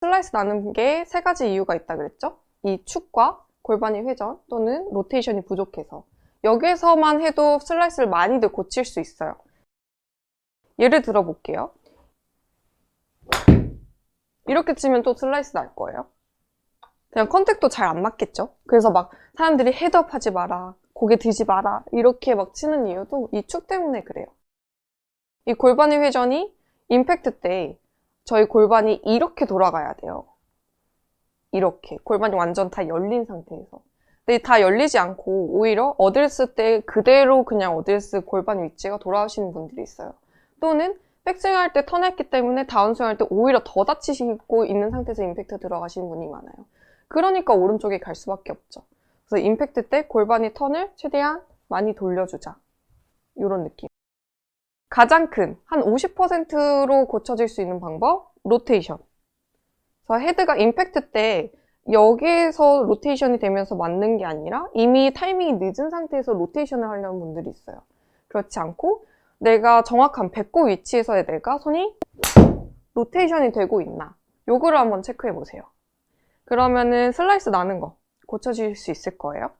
슬라이스 나는 게 세 가지 이유가 있다 그랬죠? 이 축과 골반이 회전 또는 로테이션이 부족해서 여기에서만 해도 슬라이스를 많이들 고칠 수 있어요. 예를 들어 볼게요. 이렇게 치면 또 슬라이스 날 거예요. 그냥 컨택도 잘 안 맞겠죠? 그래서 막 사람들이 헤드업 하지 마라, 고개 들지 마라, 이렇게 막 치는 이유도 이 축 때문에 그래요. 이 골반의 회전이 임팩트 때 저희 골반이 이렇게 돌아가야 돼요. 이렇게. 골반이 완전 다 열린 상태에서. 근데 다 열리지 않고 오히려 어드레스 때 그대로 그냥 어드레스 골반 위치가 돌아오시는 분들이 있어요. 또는 백스윙 할 때 턴했기 때문에 다운스윙 할 때 오히려 더 다치시고 있는 상태에서 임팩트 들어가시는 분이 많아요. 그러니까 오른쪽에 갈 수밖에 없죠. 그래서 임팩트 때 골반이 턴을 최대한 많이 돌려주자. 이런 느낌. 가장 큰, 한 50%로 고쳐질 수 있는 방법, 로테이션. 그래서 헤드가 임팩트 때 여기에서 로테이션이 되면서 맞는 게 아니라 이미 타이밍이 늦은 상태에서 로테이션을 하려는 분들이 있어요. 그렇지 않고 내가 정확한 배꼽 위치에서의 내가 손이 로테이션이 되고 있나. 요거를 한번 체크해 보세요. 그러면은 슬라이스 나는 거 고쳐질 수 있을 거예요.